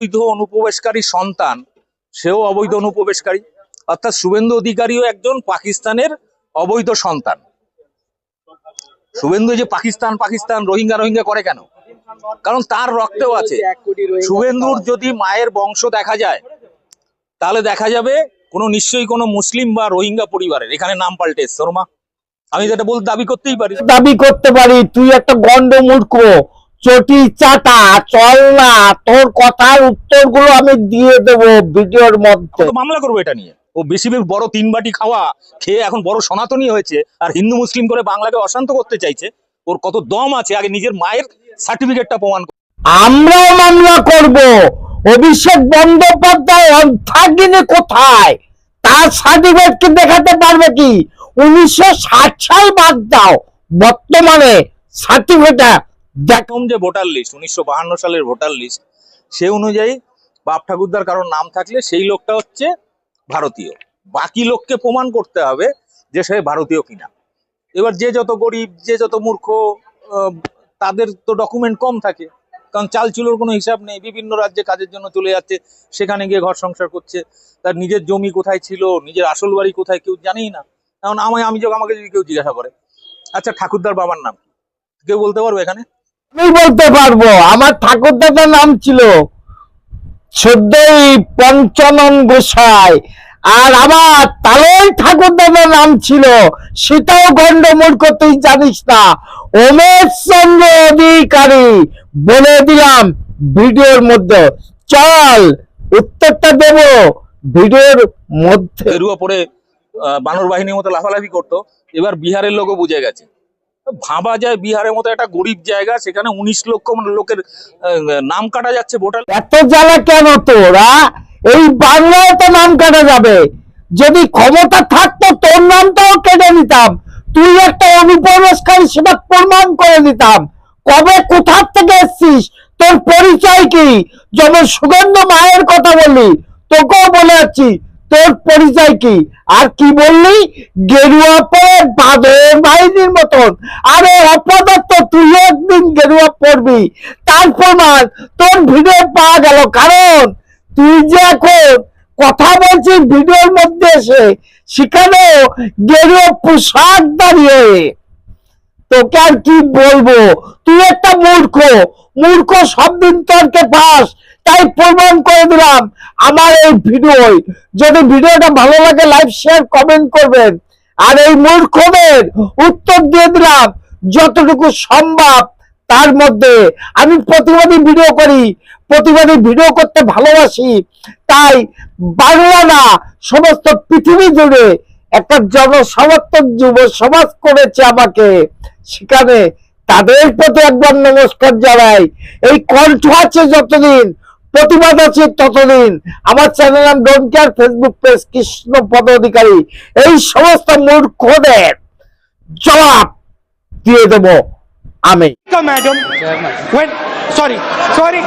অবৈধ অনুপ্রবেশকারী সন্তান, সেও অবৈধ অনুপ্রবেশকারী। অর্থাৎ শুভেন্দু অধিকারীও একজন পাকিস্তানের অবৈধ সন্তান। শুভেন্দু যে পাকিস্তান পাকিস্তান, রোহিঙ্গা রোহিঙ্গা করে কেন? কারণ তার রক্তেও আছে। শুভেন্দুর যদি মায়ের বংশ দেখা যায়, তাহলে দেখা যাবে কোনো নিশ্চয়ই কোনো মুসলিম বা রোহিঙ্গা পরিবারের। এখানে নাম পাল্টে শর্মা আমি যেটা বল দাবি করতেই পারি। দাবি করতে পারি, তুই একটা গন্ড মূর্খ চটি চাটা চল না তোর কথার উত্তরগুলো আমি দিয়ে দেবো ভিডিওর মধ্যে। মামলা করব এটা নিয়ে। ও বেশি বেশি বড় তিন বাটি খাওয়া খেয়ে এখন বড় সনাতনী হয়েছে আর হিন্দু মুসলিম করে বাংলাকে অশান্ত করতে চাইছে ওর কত দম আছে আগে নিজের মায়ের সার্টিফিকেটটা প্রমাণ করো। আমরাও মামলা করব। অভিষেক বন্দ্যোপাধ্যায় অর্থাগিনী কোথায়? তার সার্টিফিকেট কি দেখাতে পারবে কি? উনিশশো ষাট সাল বাদ দাও বর্তমানে সার্টিফিকেট দেখ প্রথম যে ভোটার লিস্ট উনিশশো সালের ভোটার লিস্ট সে অনুযায়ী বাপ ঠাকুরদার কারোর নাম থাকলে সেই লোকটা হচ্ছে ভারতীয়। বাকি লোককে প্রমাণ করতে হবে যে সে ভারতীয় কিনা। এবার যে যত গরিব, যে যত মূর্খ তাদের তো ডকুমেন্ট কম থাকে। কারণ চাল চুলোর কোনো হিসাব নেই, বিভিন্ন রাজ্যে কাজের জন্য চলে যাচ্ছে, সেখানে গিয়ে ঘর সংসার করছে। তার নিজের জমি কোথায় ছিল, নিজের আসল বাড়ি কোথায় কেউ জানেই না। এখন আমায় আমি যখন আমাকে যদি কেউ জিজ্ঞাসা করে আচ্ছা ঠাকুরদার বাবার নাম কেউ বলতে পারবে এখানে? আমি বলতে পারব, আমার ঠাকুরদাদার নাম ছিল পঞ্চানন গোসাই, আর আমার তালই ঠাকুরদাদার নাম ছিল সেটাও গন্ড মূর্খ, তুই জানিস না। উমেশ চন্দ্র অধিকারী বলে দিলাম ভিডিওর মধ্যে। চল, উত্তরটা দেব ভিডিওর মধ্যে। বানর বাহিনীর মতো লাফালাফি করতো, এবার বিহারের লোকও বুঝে গেছে। ভাবা যায় বিহারের মতো একটা গরিব জায়গা, সেখানে উনিশ লক্ষ লোকের নাম কাটা যাচ্ছে ভোটার এত জ্বালা কেন তোরা? এই বাংলায় তো নাম কাটা যাবে। যদি ক্ষমতা থাকতো, তোর নামটাও কেটে নিতাম। তুই একটা অনুপ্রবেশকারী, সেটা প্রমাণ করে দিতাম কবে কোথার থেকে এসছিস? তোর পরিচয় কি? যেমন সুগন্ধ মায়ের কথা বলি তোকেও বলে যাচ্ছি। তোর পরিচয় কি? আর কি বললি? গেরুয়া পরে বাঁধের বাহিনীর মতন। আরে অপদত্ত তুই একদিন গেরুয়া পড়বি তার প্রমাণ তোর ভিডিও পাওয়া গেল। কারণ তুই যে এখন কথা বলছিস ভিডিওর মধ্যে এসে সেখানে গেরুয়া পোশাক দাঁড়িয়ে। তোকে আর কি বলব? তুই একটা মূর্খ। মূর্খ সব দিন তর্কে পাস তাই প্রমাণ করে দিলাম আমার এই ভিডিও যদি ভিডিওটা ভালো লাগে লাইক শেয়ার কমেন্ট করবেন। আর এই মূর্খদের উত্তর দিয়ে দিলাম যতটুকু সম্ভব। তার মধ্যে আমি প্রতিবাদী ভিডিও করি, প্রতিবাদী ভিডিও করতে ভালোবাসি। তাই বাংলা না, সমস্ত পৃথিবী জুড়ে একটা জনসমর্থক যুব সমাজ করেছে আমাকে। সেখানে তাদের প্রতি একবার নমস্কার জানাই। এই কণ্ঠ আছে যতদিন প্রতিবাদ আছে ততদিন আমার চ্যানেল নাম don't care Facebook page Krishna Pada Adhikari এই সমস্ত মূর্খদের জবাব দিয়ে দেব আমি ম্যাডাম সরি. Sorry.